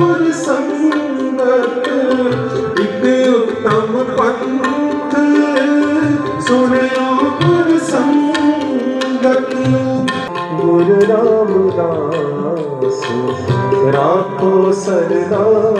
ਗੁਰ ਸੰਗਤ ਇਕ ਉਤਮ ਪੰਥ ਸੁਣਿਓ ਗੁਰ ਸੰਗਤ। ਗੁਰ ਰਾਮਦਾਸ ਰਾਖੋ ਸਰਦਾਈ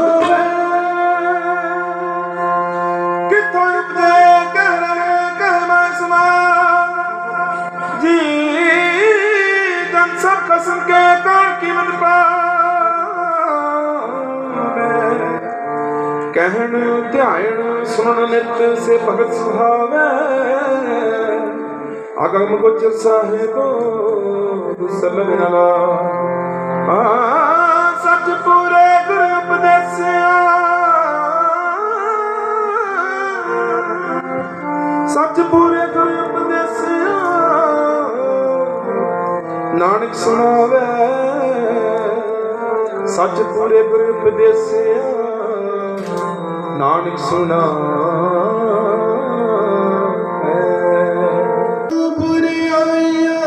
ਕਹਿਣ ਧਿਆਨ ਸੁਣਨ ਨਿਤ ਸੇ ਭਗਤ ਸੁਹਾਵੇ। ਅਗਮ ਗੋਚਰ ਸਾਹਿਬੋ, ਦੁਸਲ ਬਿਨਲਾ ਆ ਸੱਚ ਪੂਰੇ ਗੁਰ ਉਪਦੇਸਿਆ। ਸੱਚ ਪੂਰੇ ਗੁਰ ਉਪਦੇਸਿਆ। ਨਾਨਕ ਸੁਣਾਵੇ। ਸੱਚ ਪੂਰੇ ਗੁਰ ਉਪਦੇਸਿਆ। ਨਾਨਕ ਸੁਣਾਵੇ ਬੁਰੀਆਈਆਂ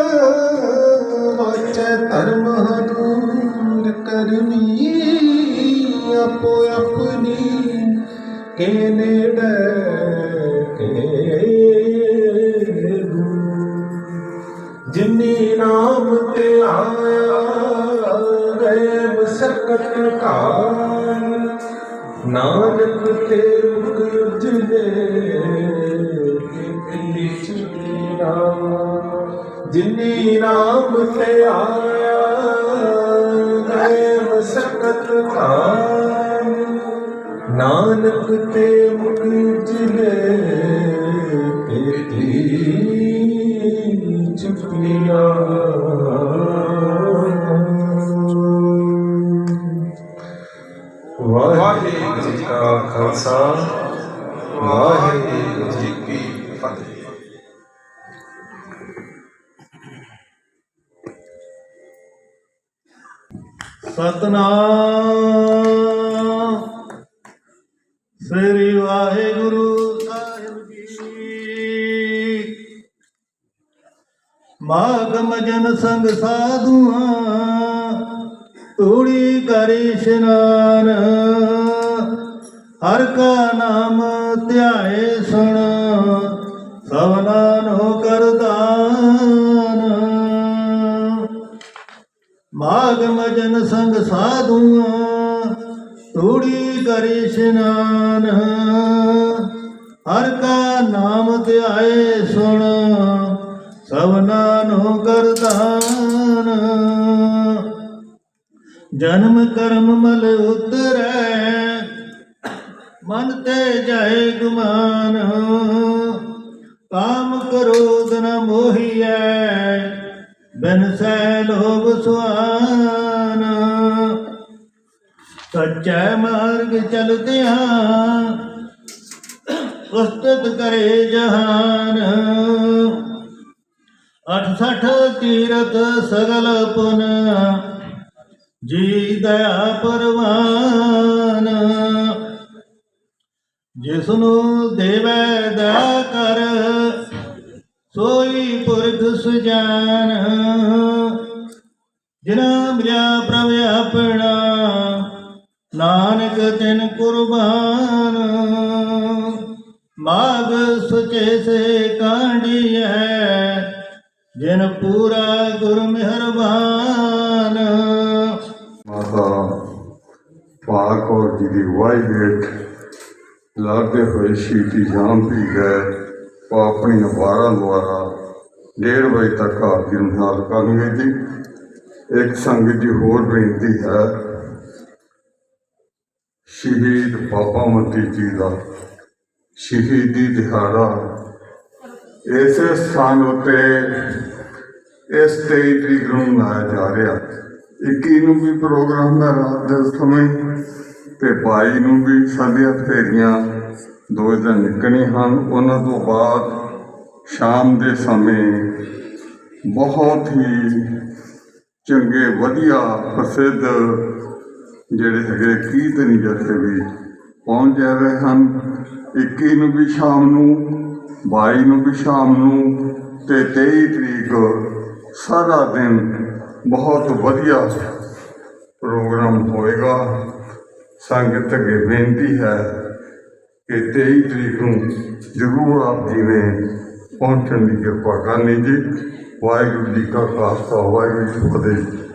ਵਾਚੈ ਧਰਮ ਹਦੂਰ ਕਰਮੀ ਆਪੋ ਆਪਣੀ ਕੇ ਨੇੜੇ ਕੇ ਜਿਨੀ ਨਾਮ ਤੇ ਆਇਆ ਗਏ ਮਸਕਤ ਕਾਲ ਨਾਨਕ ਤੇ ਮੁਖ ਉਜਲੇ ਕੀਤੀ ਰਾਮ ਜਿਨੀ ਨਾਮ ਤੇ ਆਇਆ ਗਏ ਮਸਕਤ ਕਾਲ ਨਾਨਕ ਤੇ ਮੁਖ ਉਜਲੇ ਕੀਤੀ ਚੁਨੀਰਾ ਵਾਹਿਗੁਰੂ ਜੀ ਕਾ ਖਾਲਸਾ, ਵਾਹਿਗੁਰੂ ਜੀ ਕੀ ਫਤਿਹ। ਸਤਨਾਮ। ਸ੍ਰੀ ਵਾਹਿਗੁਰੂ ਸਾਹਿਬ ਜੀ। ਮਾਗਮ ਜਨ ਸੰਗ ਸਾਧੂਆਂ। ਤੂੜੀ ਕਰੀ ਇਸ਼ਨਾਨ ਹਰ ਕਾ ਨਾਮ ਧਿਆਏ ਸੁਣ ਸਵਨਾ ਹੋ ਕਰਦਾਨ ਮਾਗਮ ਮਜਨ ਸੰਗ ਸਾਧੂਆਂ ਤੂੜੀ ਕਰੀ ਇਸ਼ਨਾਨ ਹਰ ਕਾ ਨਾਮ ਧਿਆਏ ਸੁਣ ਸਵਨਾ ਨੂੰ ਕਰਦਾਨ ਜਨਮ ਕਰਮ ਮਲ ਉਤਰੈ, ਮਨ ਤੇ ਜਾਏ ਗੁਮਾਨ ਕਾਮ ਕਰੋਧ ਨ ਮੋਹੀਐ, ਬਿਨ ਸੈ ਲੋਭ ਸੁਆਨ ਸੱਚੇ ਮਾਰਗ ਚਲਦਿਆਂ ਉਸਤਤ ਕਰੇ ਜਹਾਨ। ਅਠ ਸਠ ਤੀਰਥ ਸਗਲ ਪੁਨ ਜੀ ਦਇਆ ਪਰਵਾਨ। ਜਿਸ ਨੂੰ ਦੇਵੈ ਦਇਆ ਕਰ, ਸੋਈ ਪੁਰਖ ਸੁਜਾਨ। ਜਿਨਾ ਮਿਲਿਆ ਪ੍ਰਭ ਆਪਣਾ, ਨਾਨਕ ਤਿਨ ਕੁਰਬਾਨ। ਮਾਗ ਸੁਚੇ ਸੇ ਕਾਂਡੀਐ ਜਿਨ ਪੂਰਾ ਗੁਰ ਮਿਹਰਬਾਨ। ਮਾਤਾ ਪਾਕ ਔਰ ਜੀ ਦੀ ਵਾਈ ਹੇਠ ਲੜਦੇ ਹੋਏ ਸ਼ਹੀਦੀ ਜਾਮ ਪੀ ਗਏ ਉਹ ਆਪਣੀ ਵਾਰਾਂ ਦੁਆਰਾ ਡੇਢ ਵਜੇ ਤੱਕ ਆਰਤੀ ਨੂੰ ਹਾਲ ਕਰਨਗੇ ਜੀ ਇੱਕ ਸੰਗਤ ਦੀ ਹੋਰ ਬੇਨਤੀ ਹੈ, ਸ਼ਹੀਦ ਬਾਬਾ ਮਤੀ ਜੀ ਦਾ ਸ਼ਹੀਦੀ ਦਿਹਾੜਾ ਇਸੇ ਸਥਾਨ ਉੱਤੇ ਇਸ 23 ਤਰੀਕ ਨੂੰ ਮਨਾਇਆ ਜਾ ਰਿਹਾ। 21 ਨੂੰ ਵੀ ਪ੍ਰੋਗਰਾਮ ਹੈ ਰਾਤ ਦੇ ਸਮੇਂ ਤੇ 22 ਨੂੰ ਵੀ ਸਾਡੀਆਂ ਫੇਰੀਆਂ ਦੋ ਦਿਨ ਨਿਕਲਣੀ ਹਨ। ਉਹਨਾਂ ਤੋਂ ਬਾਅਦ ਸ਼ਾਮ ਦੇ ਸਮੇਂ ਬਹੁਤ ਹੀ ਚੰਗੇ, ਵਧੀਆ, ਪ੍ਰਸਿੱਧ ਜਿਹੜੇ ਹੈਗੇ ਕੀਰਤਨੀ ਜਥੇ ਵੀ ਪਹੁੰਚ ਜਾ ਰਹੇ ਹਨ। 21 ਨੂੰ ਵੀ ਸ਼ਾਮ ਨੂੰ 22 ਨੂੰ ਵੀ ਸ਼ਾਮ ਨੂੰ ਤੇ 23 ਤਰੀਕ ਸਾਰਾ ਦਿਨ ਬਹੁਤ ਵਧੀਆ ਪ੍ਰੋਗਰਾਮ ਹੋਏਗਾ। ਸੰਗਤ ਅੱਗੇ ਬੇਨਤੀ ਹੈ ਕਿ 23 ਤਰੀਕ ਨੂੰ ਜ਼ਰੂਰ ਆਪ ਜੀ ਨੇ ਪਹੁੰਚਣ ਦੀ ਕਿਰਪਾ ਕਰਨੀ ਜੀ। ਵਾਹਿਗੁਰੂ ਜੀ ਕਾ ਖਾਲਸਾ, ਵਾਹਿਗੁਰੂ ਜੀ ਕੀ ਫਤਿਹ।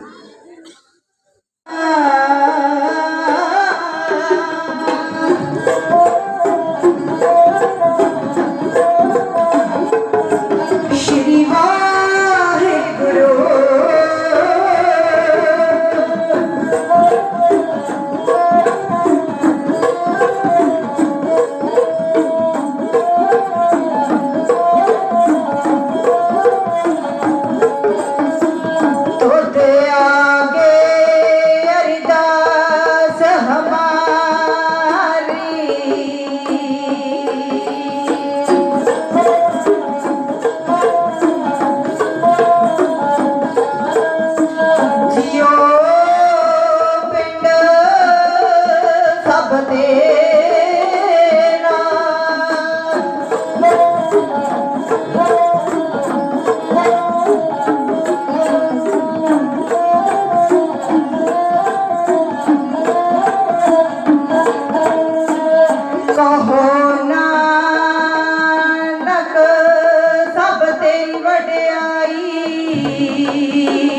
Hari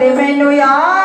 ਤੇ ਮੈਨੂੰ ਯਾਦ